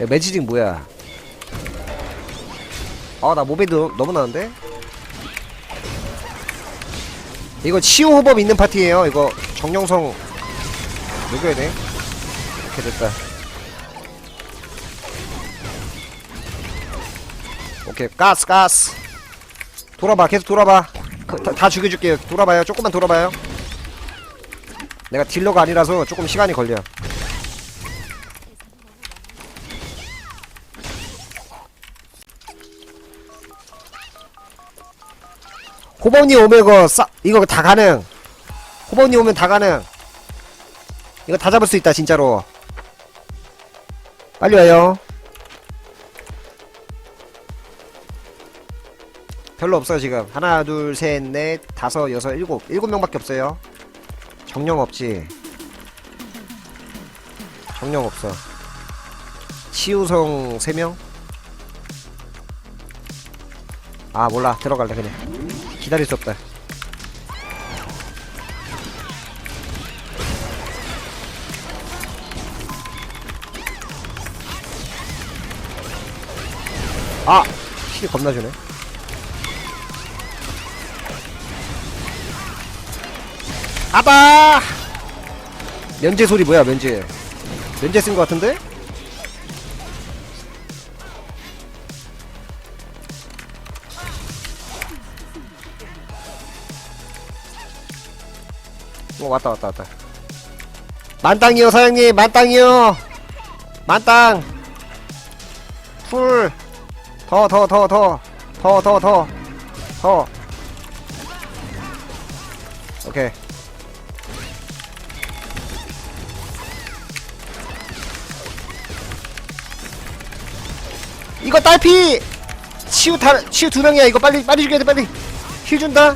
야, 매지징 뭐야? 아, 나 모베드 너무 나는데? 이거 치유 호법 있는 파티에요. 이거 정령성 녹여야 돼. 이렇게 됐다. 오케이, 가스, 가스. 돌아봐, 계속 돌아봐. 그, 다, 다 죽여줄게요. 돌아봐요. 조금만 돌아봐요. 내가 딜러가 아니라서 조금 시간이 걸려. 호범님 오면 이거 싸 이거 다 가능. 호범님 오면 다 가능. 이거 다 잡을 수 있다 진짜로. 빨리 와요. 별로 없어요 지금. 하나, 둘, 셋, 넷, 다섯, 여섯, 일곱, 일곱 명밖에 없어요. 정령 없지. 정령 없어. 치우성 세 명. 아 몰라 들어갈래 그냥. 기다릴 수 없다. 아! 힐 겁나 주네. 아바! 면제 소리 뭐야, 면제. 면제 쓴 거 같은데? 왔다, 왔다, 왔다. 만땅이요, 사장님, 만땅이요! 만땅! 풀! 더, 더, 더, 더! 더, 더, 더! 더! 오케이. 이거 딸피! 치유 다, 치유 두 명이야. 이거 빨리, 빨리 죽여야 돼, 빨리. 힐 준다.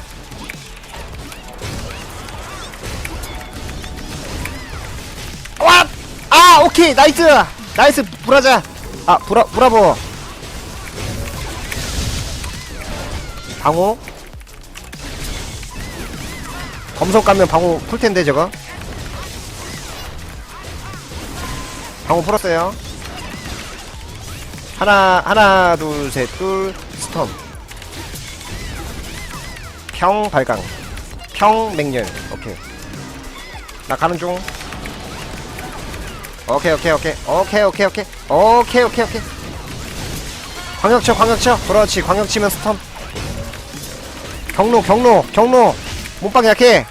오케이. 나이스! 나이스, 브라자. 아, 브라, 브라보. 방호. 검속 가면 방호 풀텐데, 저거. 방호 풀었어요. 하나 하나 둘 셋 둘 스톰 평 발광 평 맹렬 오케이 나 가는 중 오케이 오케이 오케이. 오케이 오케이 오케이. 오케이 오케이 오케이. 광역쳐 광역쳐. 그렇지 광역치면 스톰 경로 경로 경로. 몸빵 약해.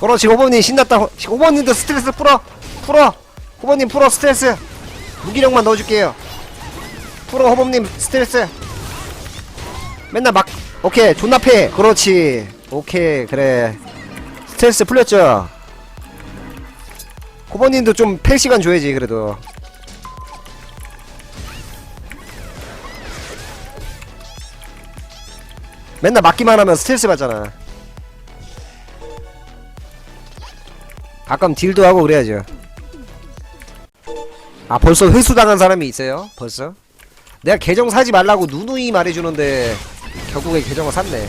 그렇지 오버님 신났다. 오버님도 스트레스 풀어. 풀어. 호버님 풀어 스트레스. 무기력만 넣어줄게요. 풀어 호범님 스트레스. 맨날 막 오케이 존나 패. 그렇지. 오케이 그래. 스트레스 풀렸죠 호버님도 좀 팰 시간 줘야지 그래도 맨날 맞기만 하면 스트레스 받잖아 가끔 딜도 하고 그래야죠 아 벌써 회수당한 사람이 있어요? 벌써? 내가 계정 사지 말라고 누누이 말해주는데 결국에 계정을 샀네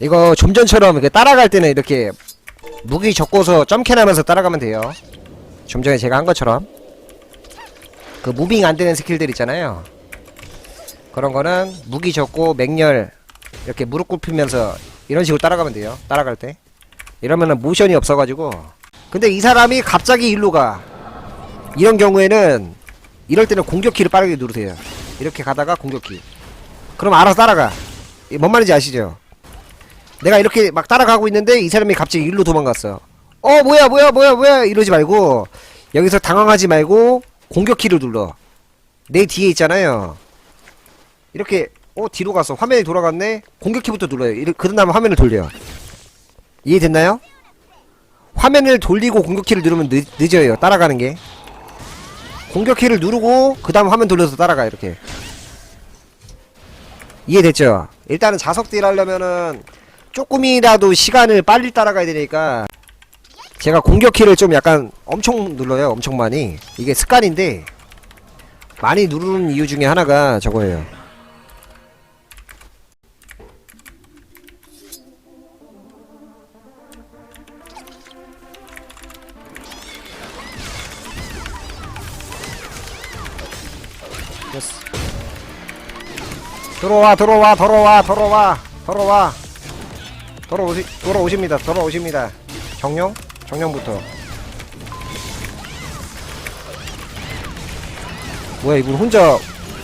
이거 좀 전처럼 따라갈 때는 이렇게 무기 적고서 점캔하면서 따라가면 돼요. 좀 전에 제가 한 것처럼 그 무빙 안 되는 스킬들 있잖아요. 그런 거는 무기 적고 맹렬 이렇게 무릎 꿇히면서 이런 식으로 따라가면 돼요. 따라갈 때 이러면은 모션이 없어가지고 근데 이 사람이 갑자기 일로 가 이런 경우에는 이럴 때는 공격키를 빠르게 누르세요. 이렇게 가다가 공격키 그럼 알아서 따라가. 이뭔 말인지 아시죠? 내가 이렇게 막 따라가고 있는데 이 사람이 갑자기 일로 도망갔어. 어 뭐야 뭐야 뭐야 뭐야 이러지 말고 여기서 당황하지 말고 공격 키를 눌러. 내 뒤에 있잖아요. 이렇게 어 뒤로 가서 화면이 돌아갔네. 공격 키부터 눌러요. 그런 다음에 화면을 돌려. 이해됐나요? 화면을 돌리고 공격 키를 누르면 늦, 늦어요. 따라가는 게. 공격 키를 누르고 그 다음 화면 돌려서 따라가 이렇게. 이해됐죠? 일단은 자석 딜 하려면은 조금이라도 시간을 빨리 따라가야 되니까 제가 공격 키를 좀 약간 엄청 눌러요 엄청 많이. 이게 습관인데 많이 누르는 이유 중에 하나가 저거예요. 됐어. 들어와 들어와 들어와 들어와 들어와 돌아오시 돌아오십니다. 돌아오십니다. 정령? 정령부터. 뭐야 이분 혼자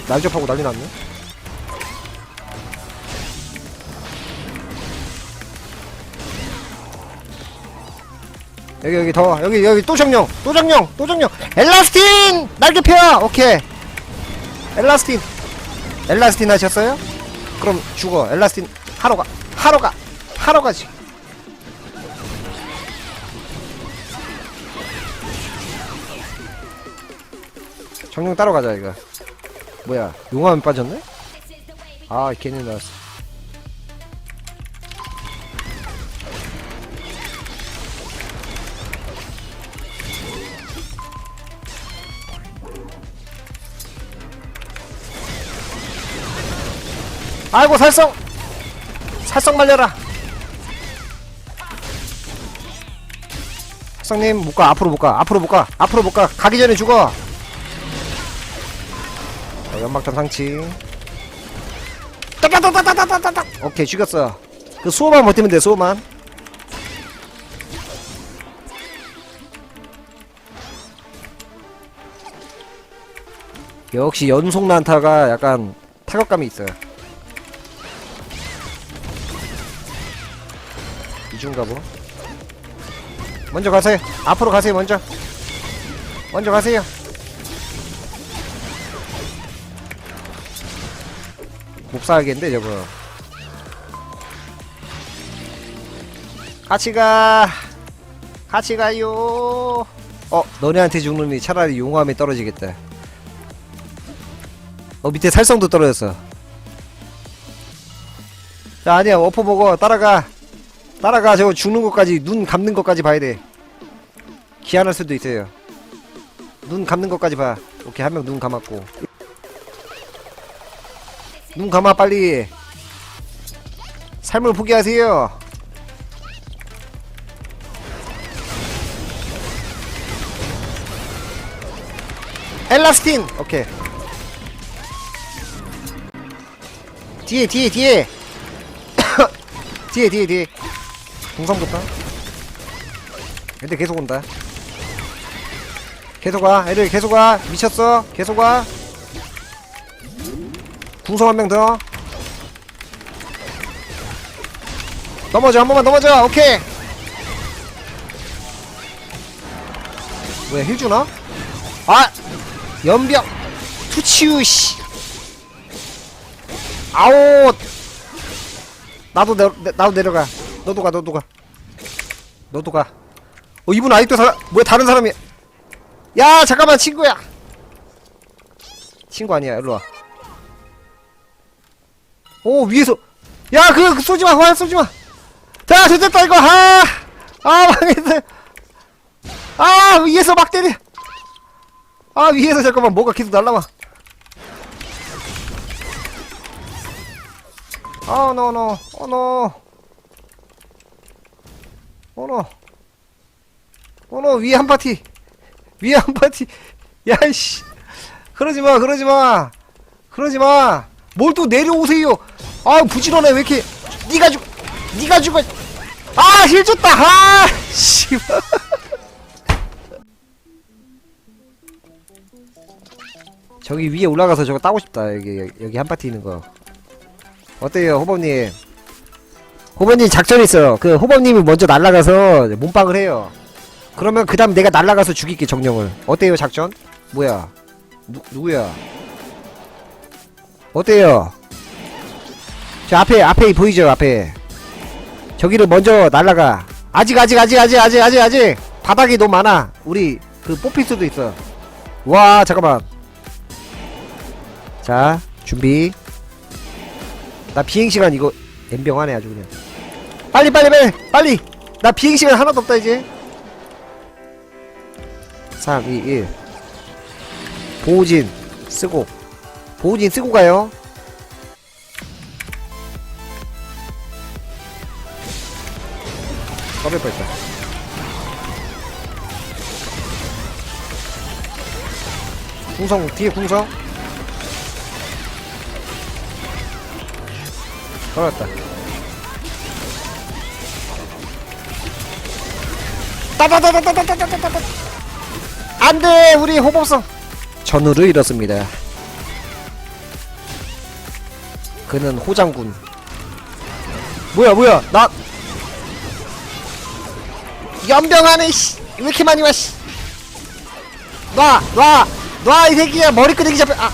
날접하고 난리 났네? 여기 여기 더. 여기 여기 또 정령. 또 정령. 또 정령. 엘라스틴! 날개 펴 오케이. 엘라스틴. 엘라스틴 하셨어요? 그럼 죽어. 엘라스틴 하러 가. 하러 가 하러 가지. 정령 따로 가자 이거. 뭐야 용암 빠졌네? 아 괜히 나왔어. 아이고 살성! 살성 말려라 살성님 못 가. 앞으로 못 가. 앞으로 못 가. 앞으로 못 가. 가기 전에 죽어. 자, 연막탄 상치. 따따따따따따따 오케이 죽였어. 그 수호만 버티면 돼 수호만. 역시 연속 난타가 약간 타격감이 있어요. 이중가 뭐 먼저 가세요. 앞으로 가세요 먼저. 먼저 가세요. 몹사하겠는데 저거. 같이 가. 같이 가요. 어 너네한테 죽느니 차라리 용암에 떨어지겠다. 어 밑에 살성도 떨어졌어. 자 아니야 어퍼 보고 따라가 따라가 저거 죽는 것까지 눈 감는 것까지 봐야 돼. 기한할 수도 있어요. 눈 감는 것까지 봐. 오케이 한 명 눈 감았고. 눈 감아 빨리. 삶을 포기하세요. 엘라스틴! 오케이. 뒤에 뒤에 뒤에. 뒤에 뒤에 뒤에 동상부터 애들 계속 온다. 계속 와 애들 계속 와. 미쳤어. 계속 와. 궁성 한 명 더. 넘어져 한 번만 넘어져. 오케이. 뭐야 힐 주나? 아! 연병. 투치우 씨. 아웃. 나도 내, 내 나도 내려가 너도 가 너도 가. 너도 가어 이분 아직도 사 뭐야 다른 사람이. 야 잠깐만 친구야. 친구 아니야 일로와. 오 위에서. 야 그거 쏘지마 화약 쏘지마. 자 됐다 이거. 아아 망했어 아 위에서 막 때려 아 위에서 잠깐만 뭐가 계속 날라와. 아 노노 어노 어노 어노 위에 한 파티. 위에 한 파티. 야이씨. 그러지마 그러지마. 그러지마. 뭘 또 내려오세요. 아 부지런해. 왜 이렇게 니가 죽 니가 죽어. 아 힐 줬다. 아 씨발. 저기 위에 올라가서 저거 따고 싶다. 여기 여기 한 파티 있는 거. 어때요 호범님 호범님 작전 있어요. 그 호범님이 먼저 날아가서 몸빵을 해요. 그러면 그 다음 내가 날아가서 죽일게 정령을. 어때요 작전? 뭐야? 누, 누구야? 어때요? 저 앞에 앞에 보이죠 앞에? 저기를 먼저 날아가. 아직 아직 아직 아직 아직 아직 아직! 바닥이 너무 많아. 우리 그 뽑힐 수도 있어. 와 잠깐만. 자 준비. 나 비행 시간 이거 엠병하네 아주 그냥 빨리 빨리 빨리 빨리. 나 비행시간 하나도 없다 이제. 3 2 1 보호진 쓰고. 보호진 쓰고 가요. 꺼낼 뻔했다. 궁성 뒤에 궁성. 걸었다 안돼 우리 호법성. 전우를 잃었습니다. 그는 호장군. 뭐야 뭐야? 나 연병하네 씨 왜 이렇게 많이 와 씨? 놔 놔 놔 이 새끼야. 머리 끄댕이 잡혀. 아